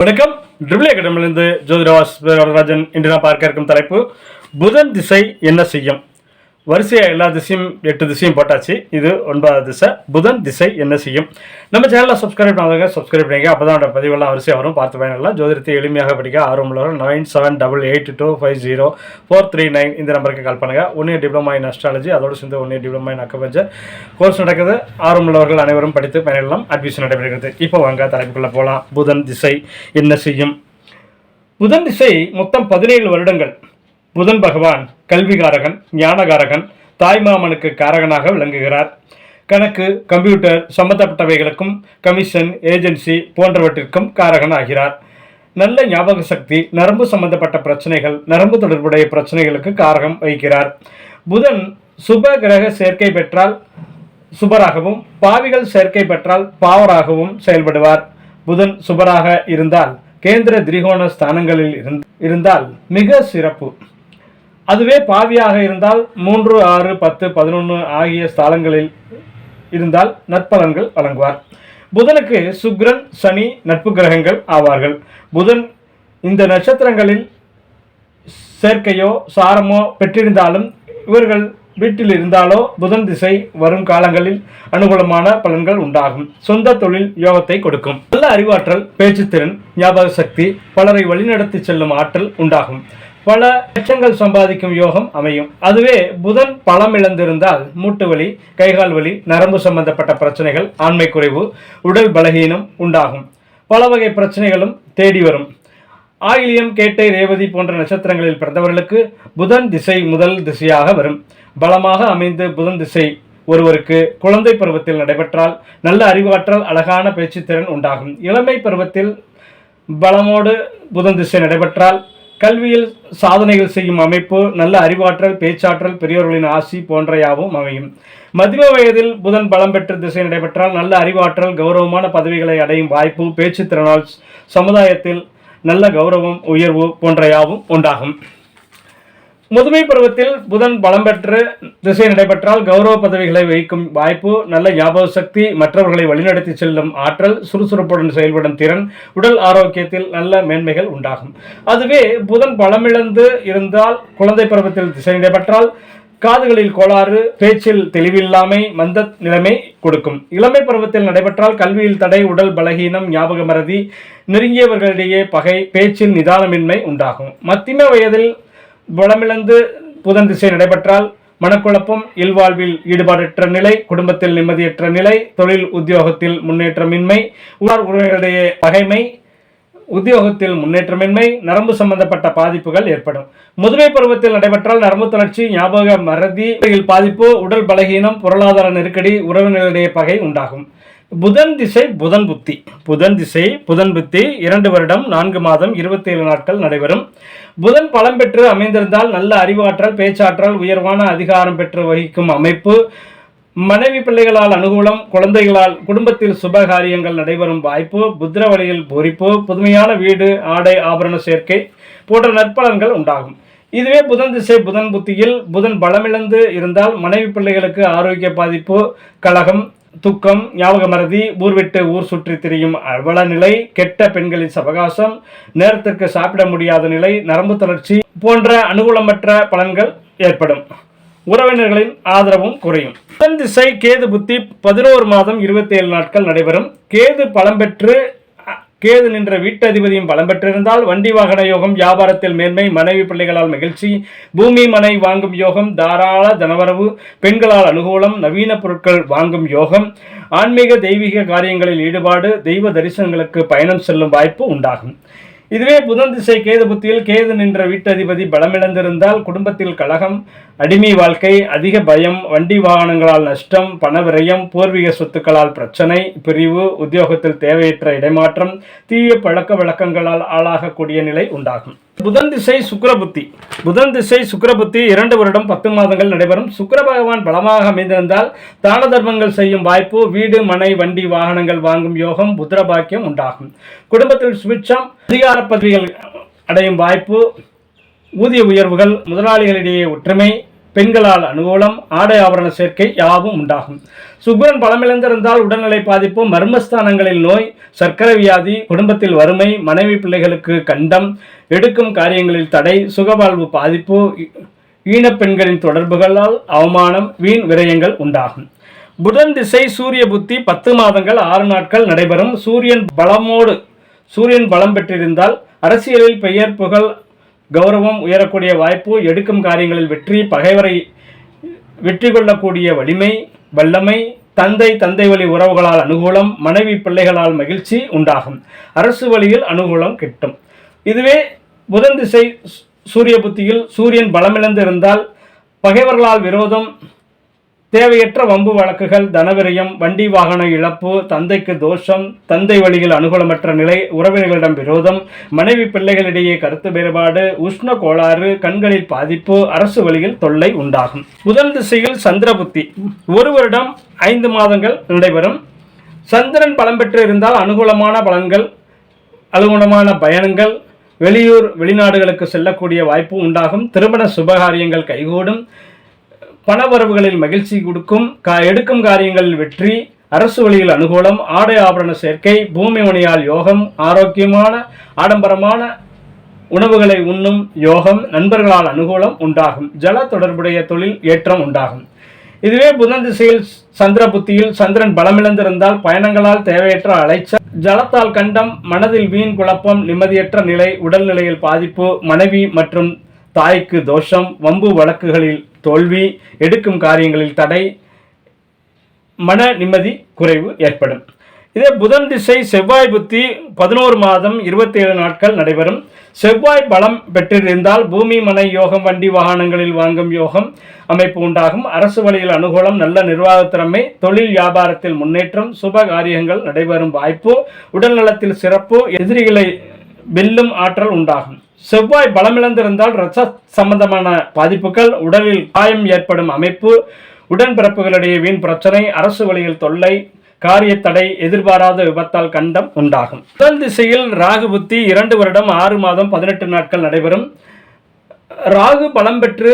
வணக்கம். ட்ரிபிள் அகாடமிலிருந்து ஜோதிடவாஸ் ராஜன் இன்று நான் பார்க்க இருக்கும் தலைப்பு புதன் திசை என்ன செய்யும்? வரிசையாக எல்லா திசையும் எட்டு திசையும் போட்டாச்சு. இது ஒன்பதாவது திசை. புதன் திசை என்ன செய்யும்? நம்ம சேனலில் சப்ஸ்கிரைப் பண்ணாதவங்க சப்ஸ்கிரைப் பண்ணிங்க அப்போ தான் பதிவெல்லாம் வரிசையாக வரும். பார்த்து பயனெல்லாம் ஜோதிடத்தை எளிமையாக படிக்க ஆர்வம் உள்ளவர் nine seven double eight two five zero four three nine இந்த நம்பருக்கு கால் பண்ணுங்கள் one year diploma in astrology அதோடு சேர்ந்து one year diploma in acupuncture course நடக்குது. ஆர்வம் உள்ளவர்கள் அனைவரும் படித்து பயனெல்லாம் அட்மிஷன் நடைபெறுகிறது. இப்போ வாங்க தலைப்புக்குள்ளே போகலாம் புதன் திசை என்ன செய்யும்? புதன் திசை மொத்தம் பதினேழு வருடங்கள். புதன் பகவான் கல்விகாரகன் ஞானகாரகன் தாய்மாமனுக்கு காரகனாக விளங்குகிறார். கணக்கு கம்ப்யூட்டர் சம்பந்தப்பட்டவைகளுக்கும் கமிஷன் ஏஜென்சி போன்றவற்றிற்கும் காரகன் ஆகிறார் நல்ல ஞாபக சக்தி நரம்பு சம்பந்தப்பட்ட பிரச்சனைகள் நரம்பு தொடர்புடைய பிரச்சனைகளுக்கு காரகம் வகிக்கிறார். புதன் சுப கிரக சேர்க்கை பெற்றால் சுபராகவும் பாவிகள் சேர்க்கை பெற்றால் பாவராகவும் செயல்படுவார். புதன் சுபராக இருந்தால் கேந்திர திரிகோண ஸ்தானங்களில் இருந்- இருந்தால் மிக சிறப்பு. அதுவே பாவியாக இருந்தால் மூன்று ஆறு பத்து பதினொன்று ஆகிய ஸ்தலங்களில் இருந்தால் நற்பலன்கள் வழங்குவார். புதனுக்கு சுக்ரன் சனி நட்பு கிரகங்கள் ஆவார்கள். புதன் இந்த நட்சத்திரங்களில் சேர்க்கையோ சாரமோ பெற்றிருந்தாலும் இவர்கள் வீட்டில் இருந்தாலோ புதன் திசை வரும் காலங்களில் அனுகூலமான பலன்கள் உண்டாகும். சொந்த தொழில் யோகத்தை கொடுக்கும். நல்ல அறிவாற்றல் பேச்சுத்திறன் ஞாபக சக்தி பலரை வழிநடத்தி செல்லும் ஆற்றல் உண்டாகும். பல லட்சங்கள் சம்பாதிக்கும் யோகம் அமையும். அதுவே புதன் பலம் இழந்திருந்தால் மூட்டு வலி கைகால் வலி நரம்பு சம்பந்தப்பட்ட பிரச்சனைகள் ஆண்மை குறைவு உடல் பலகீனம் உண்டாகும். பல வகை பிரச்சனைகளும் தேடி வரும். ஆயிலியம் கேட்டை ரேவதி போன்ற நட்சத்திரங்களில் பிறந்தவர்களுக்கு புதன் திசை முதல் திசையாக வரும். பலமாக அமைந்து புதன் திசை ஒருவருக்கு குழந்தை பருவத்தில் நடைபெற்றால் நல்ல அறிவாற்றல் அழகான பேச்சுத்திறன் உண்டாகும். இளமை பருவத்தில் பலமோடு புதன் திசை நடைபெற்றால் கல்வியில் சாதனைகள் செய்யும் அமைப்பு நல்ல அறிவாற்றல் பேச்சாற்றல் பெரியோர்களின் ஆசி போன்ற யாவும் அமையும். மதிய வயதில் புதன் பலம் பெற்ற திசை நடைபெற்றால் நல்ல அறிவாற்றல் கௌரவமான பதவிகளை அடையும் வாய்ப்பு பேச்சுத்திறனால் சமுதாயத்தில் நல்ல கௌரவம் உயர்வு போன்ற யாவும் உண்டாகும். முதுமை பருவத்தில் புதன் பலம் பெற்று திசை நடைபெற்றால் கௌரவ பதவிகளை வகிக்கும் வாய்ப்பு நல்ல ஞாபக சக்தி மற்றவர்களை வழிநடத்தி செல்லும் ஆற்றல் சுறுசுறுப்புடன் செயல்படும் திறன் உடல் ஆரோக்கியத்தில் நல்ல மேன்மைகள் உண்டாகும். அதுவே புதன் பலமிழந்து இருந்தால் குழந்தை பருவத்தில் திசை நடைபெற்றால் காதுகளில் கோளாறு பேச்சில் தெளிவில்லாமை மந்த நிலைமை கொடுக்கும். இளமை பருவத்தில் நடைபெற்றால் கல்வியில் தடை உடல் பலகீனம் ஞாபக மறதி நெருங்கியவர்களிடையே பகை பேச்சில் நிதானமின்மை உண்டாகும். மத்திம வயதில் வளமிழந்து புதன் திசை நடைபெற்றால் மனக்குழப்பம் இல்வாழ்வில் ஈடுபாடற்ற நிலை குடும்பத்தில் நிம்மதியற்ற நிலை தொழில் உத்தியோகத்தில் முன்னேற்றமின்மை உணர் உறவினரிடையே பகைமை உத்தியோகத்தில் முன்னேற்றமின்மை நரம்பு சம்பந்தப்பட்ட பாதிப்புகள் ஏற்படும். முதுமை பருவத்தில் நடைபெற்றால் நரம்பு தளர்ச்சி ஞாபக மறதி பாதிப்பு உடல் பலகீனம் பொருளாதார நெருக்கடி உறவினர்களிடையே பகை உண்டாகும். புதன் திசை புதன் புத்தி. புதன் திசை புதன் புத்தி இரண்டு வருடம் நான்கு மாதம் இருபத்தி ஏழு நாட்கள் நடைபெறும். புதன் பலம் பெற்று அமைந்திருந்தால் நல்ல அறிவாற்றல் பேச்சாற்றல் உயர்வான அதிகாரம் பெற்று வகிக்கும் அமைப்பு. மனைவி பிள்ளைகளால் அனுகூலம் குழந்தைகளால் குடும்பத்தில் சுப காரியங்கள் நடைபெறும் வாய்ப்பு. புத்திர வழியில் பொறிப்பு புதுமையான வீடு ஆடை ஆபரண சேர்க்கை போன்ற நற்பலன்கள் உண்டாகும். இதுவே புதன் திசை புதன் புத்தியில் புதன் பலமிழந்து இருந்தால் மனைவி பிள்ளைகளுக்கு ஆரோக்கிய பாதிப்பு கழகம் துக்கம் ஞாபக மறதி ஊர் விட்டு ஊர் சுற்றி திரியும் அவல நிலை கெட்ட பெண்களின் சவகாசம் நேரத்திற்கு சாப்பிட முடியாத நிலை நரம்பு தளர்ச்சி போன்ற அனுகூலமற்ற பலன்கள் ஏற்படும். உறவினர்களின் ஆதரவும் குறையும். திசை கேது புத்தி பதினோரு மாதம் இருபத்தி ஏழு நாட்கள் நடைபெறும். கேது பலம் பெற்று கேது நின்ற வீட்டதிபதியும் பலம் பெற்றிருந்தால் வண்டி வாகன யோகம் வியாபாரத்தில் மேன்மை மனைவி பிள்ளைகளால் மகிழ்ச்சி பூமி மனை வாங்கும் யோகம் தாராள தனவரவு பெண்களால் அனுகூலம் நவீன பொருட்கள் வாங்கும் யோகம் ஆன்மீக தெய்வீக காரியங்களில் ஈடுபாடு தெய்வ தரிசனங்களுக்கு பயணம் செல்லும் வாய்ப்பு உண்டாகும். இதுவே புதன் திசை கேது புத்தியில் கேது நின்ற வீட்டதிபதி பலமிழந்திருந்தால் குடும்பத்தில் கழகம் அடிமை வாழ்க்கை அதிக பயம் வண்டி வாகனங்களால் நஷ்டம் பண விரயம் பூர்வீக சொத்துக்களால் பிரச்சனை பிரிவு உத்தியோகத்தில் தேவையற்ற இடைமாற்றம் தீய பழக்க வழக்கங்களால் ஆளாகக்கூடிய நிலை உண்டாகும். புதன் திசை சுக்கிரபுத்தி புதன் திசை சுக்கிரபுத்தி இரண்டு வருடம் பத்து மாதங்கள் நடைபெறும். சுக்கர பகவான் பலமாக அமைந்திருந்தால் தான தர்மங்கள் செய்யும் வாய்ப்பு வீடு மனை வண்டி வாகனங்கள் வாங்கும் யோகம் புத்திர பாக்கியம் உண்டாகும். குடும்பத்தில் சுவிட்சம் அதிகார பதவிகள் அடையும் வாய்ப்பு ஊதிய உயர்வுகள் முதலாளிகளிடையே ஒற்றுமை பெண்களால் அனுகூலம் ஆடை ஆபரண சேர்க்கை யாவும் உண்டாகும். சுக்ரன் பலமிழந்திருந்தால் உடல்நிலை பாதிப்பு மர்மஸ்தானங்களில் நோய் சர்க்கரை வியாதி குடும்பத்தில் வறுமை மனைவி பிள்ளைகளுக்கு கண்டம் எடுக்கும் காரியங்களில் தடை சுகவாழ்வு பாதிப்பு ஈன ஈனப்பெண்களின் தொடர்புகளால் அவமானம் வீண் விரயங்கள் உண்டாகும். புதன் திசை சூரிய புத்தி பத்து மாதங்கள் ஆறு நாட்கள் நடைபெறும். சூரியன் பலமோடு சூரியன் பலம் பெற்றிருந்தால் அரசியலில் பெயர் புகழ் கௌரவம் உயரக்கூடிய வாய்ப்பு எடுக்கும் காரியங்களில் வெற்றி பகைவரை வெற்றி கொள்ளக்கூடிய வலிமை வல்லமை தந்தை தந்தை வழி உறவுகளால் அனுகூலம் மனைவி பிள்ளைகளால் மகிழ்ச்சி உண்டாகும். அரசு வழியில் அனுகூலம் கிட்டும். இதுவே புதன் திசை சு- சூரிய புத்தியில் சூரியன் பலமிழந்து இருந்தால் பகைவர்களால் விரோதம் தேவையற்ற வம்பு வழக்குகள் தனவிரயம் வண்டி வாகன இழப்பு தந்தைக்கு தோஷம் தந்தை வழியில் அனுகூலமற்ற நிலை உறவினர்களிடம் விரோதம் மனைவி பிள்ளைகளிடையே கருத்து வேறுபாடு உஷ்ண கோளாறு கண்களில் பாதிப்பு அரசு வழியில் தொல்லை உண்டாகும். முதல் திசையில் சந்திரபுத்தி ஒரு வருடம் ஐந்து மாதங்கள் நடைபெறும். சந்திரன் பலம் பெற்று இருந்தால் அனுகூலமான பலன்கள் அனுகூலமான பயணங்கள் வெளியூர் வெளிநாடுகளுக்கு செல்லக்கூடிய வாய்ப்பு உண்டாகும். திருமண சுபகாரியங்கள் கைகூடும். பணவரவுகளில் மகிழ்ச்சி கொடுக்கும் கா எடுக்கும் காரியங்களில் வெற்றி அரசு வழியில் அனுகூலம் ஆடை ஆபரண சேர்க்கை பூமி மணியால் யோகம் ஆரோக்கியமான ஆடம்பரமான உணவுகளை உண்ணும் யோகம் நண்பர்களால் அனுகூலம் உண்டாகும் ஜல தொடர்புடைய தொழில் ஏற்றம் உண்டாகும். இதுவே புதன் திசையில் சந்திர புத்தியில் சந்திரன் பலமிழந்திருந்தால் பயணங்களால் தேவையற்ற அலைச்சல் ஜலத்தால் கண்டம் மனதில் வீண் குழப்பம் நிம்மதியற்ற நிலை உடல்நிலையில் பாதிப்பு மனைவி மற்றும் தாய்க்கு தோஷம் வம்பு வழக்குகளில் தோல்வி எடுக்கும் காரியங்களில் தடை மன நிம்மதி குறைவு ஏற்படும். இதே புதன் திசை செவ்வாய் புத்தி பதினோரு மாதம் இருபத்தி ஏழு நாட்கள் நடைபெறும். செவ்வாய் பலம் பெற்றிருந்தால் பூமி மனை யோகம் வண்டி வாகனங்களில் வாங்கும் யோகம் அமைப்பு உண்டாகும். அரசு வழியில் அனுகூலம் நல்ல நிர்வாகத் திறமை தொழில் வியாபாரத்தில் முன்னேற்றம் சுப காரியங்கள் நடைபெறும் வாய்ப்பு உடல்நலத்தில் சிறப்பு எதிரிகளை வெல்லும் ஆற்றல் உண்டாகும். செவ்வாய் பலமிழந்திருந்தால் இரத்த சம்பந்தமான பாதிப்புகள் உடலில் காயம் ஏற்படும் அமைப்பு உடன்பிறப்புகளிடையே வீண் பிரச்சனை அரசு வழியில் தொல்லை காரிய தடை எதிர்பாராத விபத்தால் கண்டம் உண்டாகும். முதல் திசையில் ராகு புத்தி இரண்டு வருடம் ஆறு மாதம் பதினெட்டு நாட்கள் நடைபெறும். ராகு பலம் பெற்று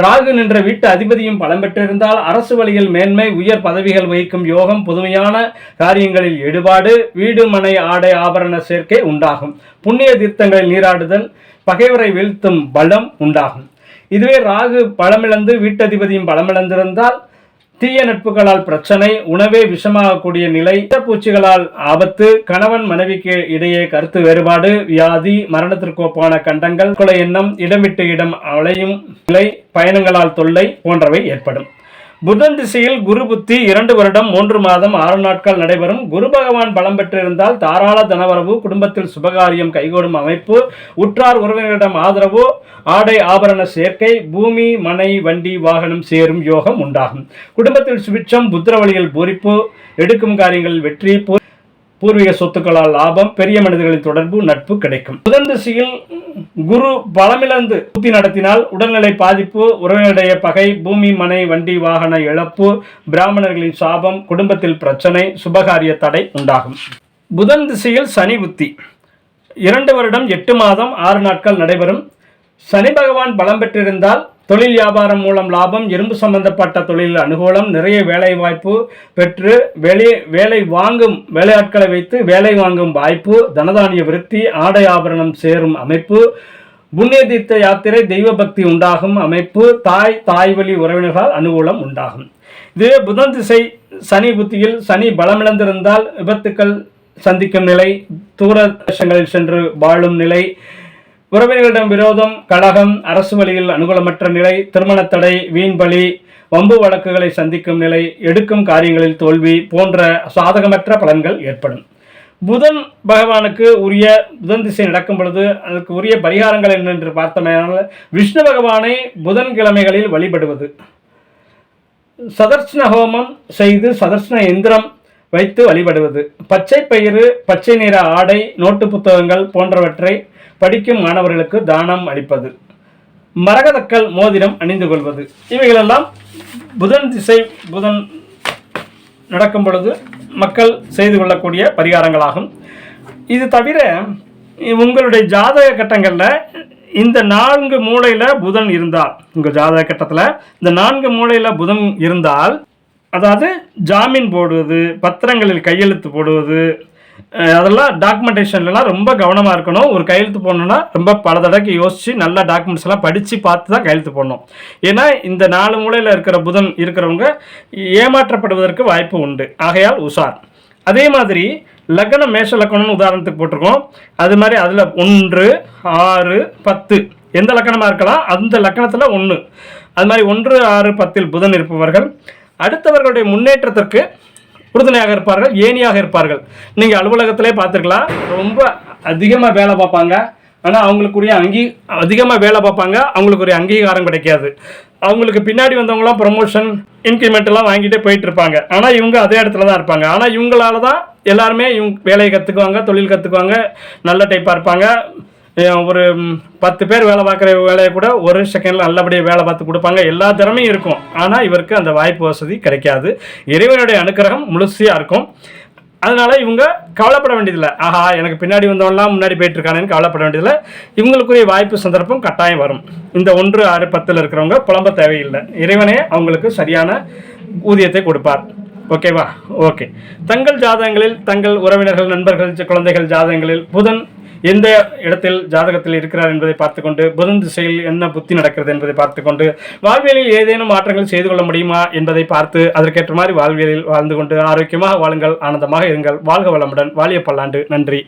ராகு நின்ற வீட்டு அதிபதியும் பலம் பெற்றிருந்தால் அரசு வழியில் மேன்மை உயர் பதவிகள் வகிக்கும் யோகம் புதுமையான காரியங்களில் ஈடுபாடு வீடு மனை ஆடை ஆபரண சேர்க்கை உண்டாகும். புண்ணிய தீர்த்தங்களில் நீராடுதல் பகைவரை வீழ்த்தும் பலம் உண்டாகும். இதுவே ராகு பலமிழந்து வீட்டதிபதியும் பலமிழந்திருந்தால் தீய நட்புகளால் பிரச்சனை உணவே விஷமாகக்கூடிய நிலை பூச்சிகளால் ஆபத்து கணவன் மனைவிக்கு இடையே கருத்து வேறுபாடு வியாதி மரணத்திற்கு ஒப்பான கண்டங்கள் கொலை எண்ணம் இடம் விட்டு இடம் அலையும் நிலை பயணங்களால் தொல்லை போன்றவை ஏற்படும். புதன் திசையில் குரு புத்தி இரண்டு வருடம் மூன்று மாதம் ஆறு நாட்கள் நடைபெறும். குரு பகவான் பலம் பெற்றிருந்தால் தாராள தனவரவு குடும்பத்தில் சுபகாரியம் கைகூடும் அமைப்பு உற்றார் உறவினரிடம் ஆதரவு ஆடை ஆபரண சேர்க்கை பூமி மனை வண்டி வாகனம் சேரும் யோகம் உண்டாகும். குடும்பத்தில் சுபிட்சம் புத்திர வழியில் பூரிப்பு எடுக்கும் காரியங்களில் வெற்றி பூர்வீக சொத்துக்களால் லாபம் பெரிய மனிதர்களின் தொடர்பு நட்பு கிடைக்கும். புதன் திசையில் குரு பலமிழந்து புத்தி நடத்தினால் உடல்நிலை பாதிப்பு உறவினருடைய பகை பூமி மனை வண்டி வாகன இழப்பு பிராமணர்களின் சாபம் குடும்பத்தில் பிரச்சனை சுபகாரிய தடை உண்டாகும். புதன் திசையில் சனி புத்தி. இரண்டு வருடம் எட்டு மாதம் ஆறு நாட்கள் நடைபெறும். சனி பகவான் பலம் பெற்றிருந்தால் தொழில் வியாபாரம் மூலம் லாபம் இரும்பு சம்பந்தப்பட்ட தொழில் அனுகூலம் நிறைய வேலை வாய்ப்பு பெற்று வெளி வேலை வாங்கும் வேலையாட்களை வைத்து வேலை வாங்கும் வாய்ப்பு தனதானிய விருத்தி ஆடை ஆபரணம் சேரும் அமைப்பு புண்ணிய தீர்த்த யாத்திரை தெய்வ பக்தி உண்டாகும் அமைப்பு தாய் தாய் வழி உறவினர்களால் அனுகூலம் உண்டாகும். இதுவே புதன் திசை சனி புத்தியில் சனி பலமிழந்திருந்தால் விபத்துக்கள் சந்திக்கும் நிலை தூர தேசங்களில் சென்று வாழும் நிலை உறவினர்களிடம் விரோதம் கழகம் அரசு வழியில் அனுகூலமற்ற நிலை திருமணத்தடை தடை வம்பு வழக்குகளை சந்திக்கும் நிலை எடுக்கும் காரியங்களில் தோல்வி போன்ற சாதகமற்ற பலன்கள் ஏற்படும். புதன் பகவானுக்கு உரிய புதன் திசை நடக்கும் பொழுது அதற்கு உரிய பரிகாரங்கள் என்னென்று பார்த்தமையானால் விஷ்ணு பகவானை புதன் கிழமைகளில் வழிபடுவது. சதர்ஷ்ண ஹோமம் செய்து சதர்ஷ்ண எந்திரம் வைத்து வழிபடுவது. பச்சை பயிறு பச்சை நிற ஆடை நோட்டு புத்தகங்கள் போன்றவற்றை படிக்கும் மாணவர்களுக்கு தானம் அளிப்பது. மரகதக்கல் மோதிரம் அணிந்து கொள்வது. இவைகளெல்லாம் புதன் திசை புதன் நடக்கும் பொழுது மக்கள் செய்து கொள்ளக்கூடிய பரிகாரங்களாகும். இது தவிர உங்களுடைய ஜாதக கட்டங்களில் இந்த நான்கு மூலையில் புதன் இருந்தால் உங்கள் ஜாதக கட்டத்தில் இந்த நான்கு மூலையில் புதன் இருந்தால் அதாவது ஜாமீன் போடுவது பத்திரங்களில் கையெழுத்து போடுவது அதெல்லாம் டாக்குமெண்டேஷன்லாம் ரொம்ப கவனமாக இருக்கணும். ஒரு கையெழுத்து போடணுன்னா ரொம்ப பல தடவைக்கு யோசித்து நல்ல டாக்குமெண்ட்ஸ் எல்லாம் படித்து பார்த்து தான் கையெழுத்து போடணும். ஏன்னா இந்த நாலு மூலையில் இருக்கிற புதன் இருக்கிறவங்க ஏமாற்றப்படுவதற்கு வாய்ப்பு உண்டு. ஆகையால் உஷார். அதே மாதிரி லக்னம் மேஷ லக்கணம்னு உதாரணத்துக்கு போட்டிருக்கோம். அது மாதிரி அதில் ஒன்று ஆறு பத்து. எந்த லக்கணமாக இருக்கலாம்? அந்த லக்கணத்தில் ஒன்று அது மாதிரி ஒன்று ஆறு பத்தில் புதன் இருப்பவர்கள். அடுத்தவர்களுடைய முன்னேற்றத்திற்கு உறுதுணையாக இருப்பார்கள் ஏனியாக இருப்பார்கள். நீங்கள் அலுவலகத்திலே பார்த்துருக்கலாம் ரொம்ப அதிகமாக வேலை பார்ப்பாங்க. ஆனால் அவங்களுக்குரிய அங்கீ அதிகமாக வேலை பார்ப்பாங்க. அவங்களுக்குரிய அங்கீகாரம் கிடைக்காது. அவங்களுக்கு பின்னாடி வந்தவங்களாம் ப்ரொமோஷன் இன்க்ரிமெண்ட்லாம் வாங்கிட்டே போயிட்டு இருப்பாங்க ஆனால் இவங்க அதே இடத்துல தான் இருப்பாங்க. ஆனால் இவங்களால தான் எல்லாருமே இவங்க வேலையை கற்றுக்குவாங்க தொழில் கற்றுக்குவாங்க நல்ல டைப்பாக இருப்பாங்க. ஒரு பத்து பேர் வேலை பார்க்குற வேலையை கூட ஒரு செகண்டில் நல்லபடியாக வேலை பார்த்து கொடுப்பாங்க. எல்லா திறமையும் இருக்கும். ஆனால் இவருக்கு அந்த வாய்ப்பு வசதி கிடைக்காது. இறைவனுடைய அனுக்கிரகம் முழுசையாக இருக்கும். அதனால் இவங்க கவலைப்பட வேண்டியதில்லை. ஆஹா எனக்கு பின்னாடி வந்தவன்லாம் முன்னாடி போயிட்டுருக்கானேன்னு கவலைப்பட வேண்டியதில்லை. இவங்களுக்குரிய வாய்ப்பு சந்தர்ப்பம் கட்டாயம் வரும். இந்த ஒன்று ஆறு பத்தில் இருக்கிறவங்க புலம்ப தேவையில்லை. இறைவனே அவங்களுக்கு சரியான ஊதியத்தை கொடுப்பார். ஓகேவா? ஓகே. தங்கள் ஜாதகங்களில் தங்கள் உறவினர்கள் நண்பர்கள் குழந்தைகள் ஜாதகங்களில் புதன் எந்த இடத்தில் ஜாதகத்தில் இருக்கிறார் என்பதை பார்த்துக்கொண்டு புதன் திசையில் என்ன புத்தி நடக்கிறது என்பதை பார்த்துக்கொண்டு வாழ்வியலில் ஏதேனும் மாற்றங்கள் செய்து கொள்ள முடியுமா என்பதை பார்த்து அதற்கேற்ற மாதிரி வாழ்வியலில் வாழ்ந்து கொண்டு ஆரோக்கியமாக வாழுங்கள் ஆனந்தமாக இருங்கள். வாழ்க வளமுடன். வாழிய பல்லாண்டு நன்றி.